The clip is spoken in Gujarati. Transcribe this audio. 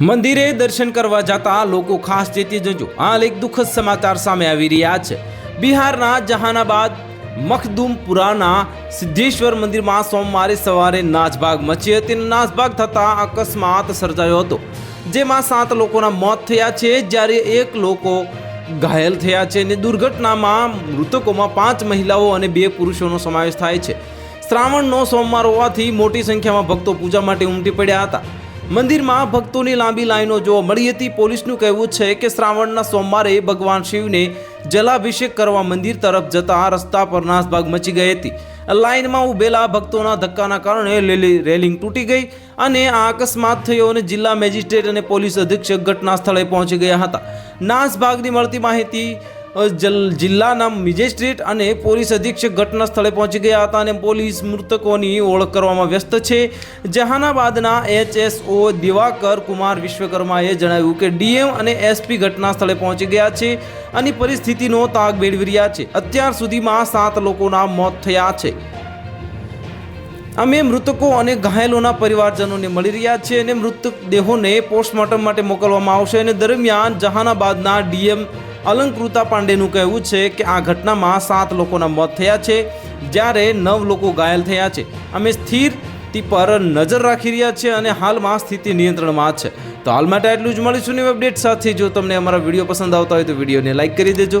મંદિરે દર્શન કરવા જતા લોકો ખાસ ચેતી જજો. હાલ એક દુઃખદ સમાચાર સામે આવી રહ્યા છે. બિહારના જહાનાબાદ મખદુમપુરાના સિદ્ધેશ્વર મંદિરમાં સોમવારે સવારે નાચભાગ મચી હતી નાચભાગ થતાં અકસ્માત સર્જાયો હતો. જેમાં સાત લોકોના મોત થયા છે. જ્યારે એક લોકો ઘાયલ થયા છે અને દુર્ઘટનામાં મૃતકોમાં પાંચ મહિલાઓ અને બે પુરુષોનો સમાવેશ થાય છે. શ્રાવણનો સોમવાર હોવાથી મોટી સંખ્યામાં ભક્તો પૂજા માટે ઉમટી પડ્યા હતા. મંદિરમાં ભક્તોની લાંબી લાઈનો જોવા મળી હતી. પોલીસનું કહેવું છે કે શ્રાવણના સોમવારે ભગવાન શિવને જલાભિષેક કરવા મંદિર તરફ જતા રસ્તા પર નાસભાગ મચી ગઈ હતી. લાઇનમાં ઉભેલા ભક્તોના ધક્કાના કારણે રેલિંગ તૂટી ગઈ અને આ અકસ્માત થયો અને જિલ્લા મેજિસ્ટ્રેટ અને પોલીસ અધિક્ષક ઘટના સ્થળે પહોંચી ગયા હતા. નાસભાગની મળતી માહિતી જિલ્લાના મેજિસ્ટ્રેટ અને પોલીસ અધિક્ષક ઘટના સ્થળે પહોંચી ગયા હતા અને પોલીસ મૃતકોની ઓળખ કરવામાં વ્યસ્ત છે. જહાનાબાદના એચએસઓ દિવાકર કુમાર વિશ્વકર્માએ જણાવ્યું કે ડીએમ અને એસપી ઘટના સ્થળે પહોંચી ગયા છે અને પરિસ્થિતિનો તાગ મેળવી રહ્યા છે. અત્યાર સુધીમાં સાત લોકોના મોત થયા છે. અમે મૃતકો અને ઘાયલોના પરિવારજનોને મળી રહ્યા છે અને મૃતક દેહોને પોસ્ટમોર્ટમ માટે મોકલવામાં આવશે અને દરમિયાન જહાનાબાદના ડીએમ અલંકૃતા પાંડેનું કહેવું છે કે આ ઘટનામાં સાત લોકોના મોત થયા છે, જ્યારે નવ લોકો ઘાયલ થયા છે. અમે સ્થિર પર નજર રાખી રહ્યા છે અને હાલમાં સ્થિતિ નિયંત્રણમાં છે. તો હાલ માટે આટલું જ મળીશું નવી અપડેટ સાથે. જો તમને અમારા વીડિયો પસંદ આવતા હોય તો વિડીયોને લાઈક કરી દેજો.